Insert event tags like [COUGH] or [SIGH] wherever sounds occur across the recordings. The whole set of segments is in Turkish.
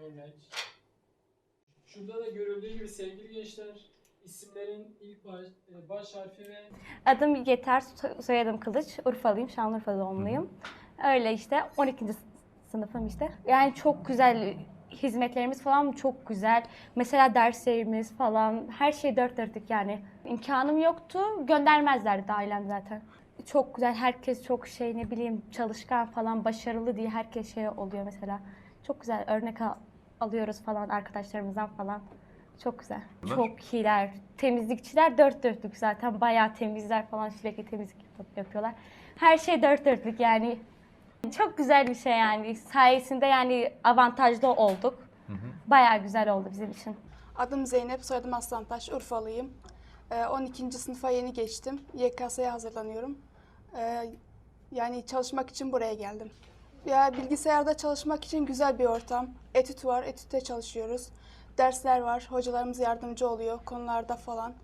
Örnek. Şurada da görüldüğü gibi sevgili gençler isimlerin ilk baş, e, baş harfi ve Adım Yeter, so- soyadım Kılıç. Urfalıyım, Şanlıurfa doğumluyum. Öyle işte 12. sınıfım işte. Yani çok güzel hizmetlerimiz falan çok güzel. Mesela derslerimiz falan her şey dört dörtlük yani. İmkanım yoktu, göndermezlerdi ailem zaten. Çok güzel, herkes çok şey ne bileyim çalışkan falan, başarılı diye herkes şey oluyor mesela. Çok güzel örnek al- alıyoruz falan arkadaşlarımızdan falan. Çok güzel. Çok iyiler. Temizlikçiler dört dörtlük zaten. Bayağı temizler falan sürekli temizlik yap- yapıyorlar. Her şey dört dörtlük yani. Çok güzel bir şey yani. Sayesinde yani avantajlı olduk. Bayağı güzel oldu bizim için. Adım Zeynep, soyadım Aslantaş, Urfalıyım. Ee, 12. sınıfa yeni geçtim. YKS'ye hazırlanıyorum. Ee, yani çalışmak için buraya geldim. Ya bilgisayarda çalışmak için güzel bir ortam. Etüt var, etütte çalışıyoruz. Dersler var, hocalarımız yardımcı oluyor konularda falan.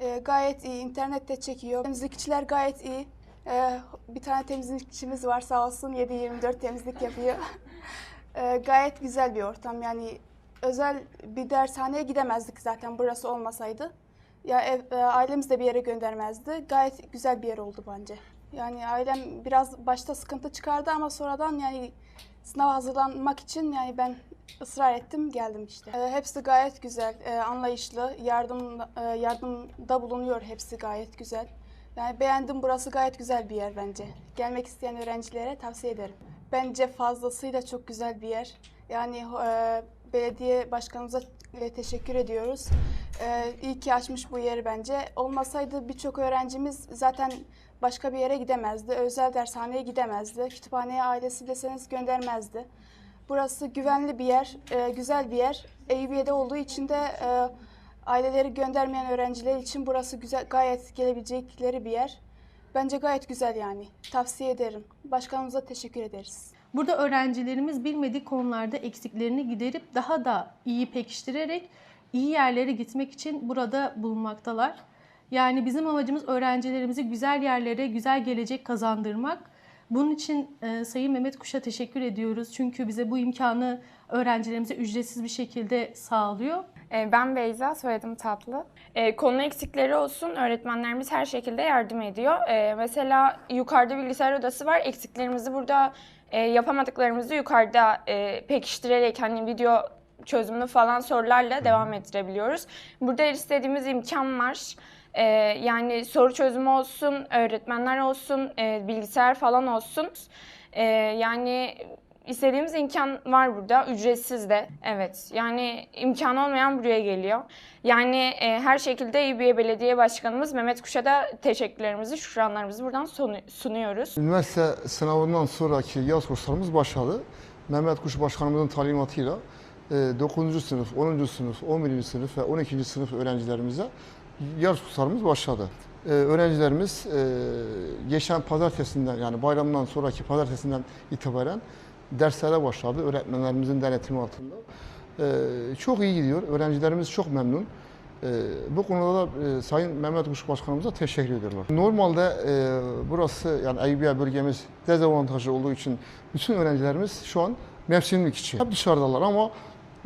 Ee, gayet iyi, internette çekiyor. Temizlikçiler gayet iyi. Ee, bir tane temizlikçimiz var sağ olsun 7-24 temizlik yapıyor. [LAUGHS] Ee, gayet güzel bir ortam yani özel bir dershaneye gidemezdik zaten burası olmasaydı. Ya ev, e, ailemiz de bir yere göndermezdi. Gayet güzel bir yer oldu bence. Yani ailem biraz başta sıkıntı çıkardı ama sonradan yani sınava hazırlanmak için yani ben ısrar ettim geldim işte. E, hepsi gayet güzel, e, anlayışlı, yardım e, yardımda bulunuyor hepsi gayet güzel. Yani beğendim burası gayet güzel bir yer bence. Gelmek isteyen öğrencilere tavsiye ederim. Bence fazlasıyla çok güzel bir yer. Yani e, belediye başkanımıza e, teşekkür ediyoruz. E, iyi ki açmış bu yeri bence. Olmasaydı birçok öğrencimiz zaten başka bir yere gidemezdi. Özel dershaneye gidemezdi. Kütüphaneye ailesi deseniz göndermezdi. Burası güvenli bir yer, e, güzel bir yer. Eyüpiye'de olduğu için de e, aileleri göndermeyen öğrenciler için burası güzel, gayet gelebilecekleri bir yer. Bence gayet güzel yani. Tavsiye ederim. Başkanımıza teşekkür ederiz. Burada öğrencilerimiz bilmediği konularda eksiklerini giderip daha da iyi pekiştirerek iyi yerlere gitmek için burada bulunmaktalar. Yani bizim amacımız öğrencilerimizi güzel yerlere, güzel gelecek kazandırmak. Bunun için e, Sayın Mehmet Kuş'a teşekkür ediyoruz. Çünkü bize bu imkanı öğrencilerimize ücretsiz bir şekilde sağlıyor. Ee, Ben Beyza, soyadım Tatlı. Ee, Konu eksikleri olsun, öğretmenlerimiz her şekilde yardım ediyor. Ee, Mesela yukarıda bilgisayar odası var, eksiklerimizi burada e, yapamadıklarımızı yukarıda e, pekiştirerek hani video çözümlü falan sorularla devam ettirebiliyoruz. Burada istediğimiz imkan var. Ee, yani soru çözümü olsun, öğretmenler olsun, e, bilgisayar falan olsun. Ee, yani istediğimiz imkan var burada, ücretsiz de. Evet, yani imkan olmayan buraya geliyor. Yani e, her şekilde İBİ Belediye Başkanımız Mehmet Kuş'a da teşekkürlerimizi, şükranlarımızı buradan sunu- sunuyoruz. Üniversite sınavından sonraki yaz kurslarımız başladı. Mehmet Kuş Başkanımızın talimatıyla e, 9. sınıf, 10. sınıf, 11. sınıf ve 12. sınıf öğrencilerimize yaz kurslarımız başladı. E, Öğrencilerimiz e, geçen pazartesinden yani bayramdan sonraki pazartesinden itibaren derslere başladı öğretmenlerimizin denetimi altında. E, Çok iyi gidiyor. Öğrencilerimiz çok memnun. Ee, bu konuda da e, Sayın Mehmet Kuş Başkanımıza teşekkür ediyorlar. Normalde e, burası yani Eyüpiye bölgemiz dezavantajlı olduğu için bütün öğrencilerimiz şu an mevsimlik için. Hep dışarıdalar ama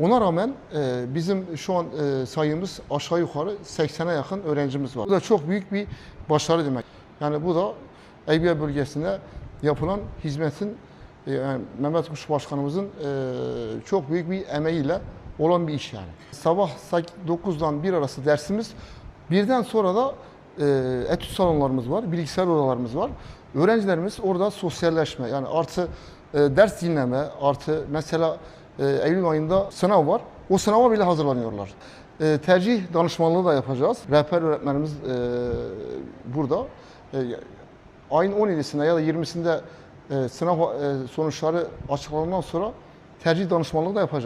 ona rağmen e, bizim şu an e, sayımız aşağı yukarı 80'e yakın öğrencimiz var. Bu da çok büyük bir başarı demek. Yani bu da Eyüpiye bölgesinde yapılan hizmetin e, yani Mehmet Kuş Başkanımızın e, çok büyük bir emeğiyle olan bir iş yani. Sabah 9'dan 1 arası dersimiz, birden sonra da e, etüt salonlarımız var, bilgisayar odalarımız var. Öğrencilerimiz orada sosyalleşme yani artı e, ders dinleme, artı mesela e, Eylül ayında sınav var. O sınava bile hazırlanıyorlar. E, tercih danışmanlığı da yapacağız. Rehber öğretmenimiz e, burada. E, ayın 17'sinde ya da 20'sinde e, sınav e, sonuçları açıklandıktan sonra tercih danışmanlığı da yapacağız.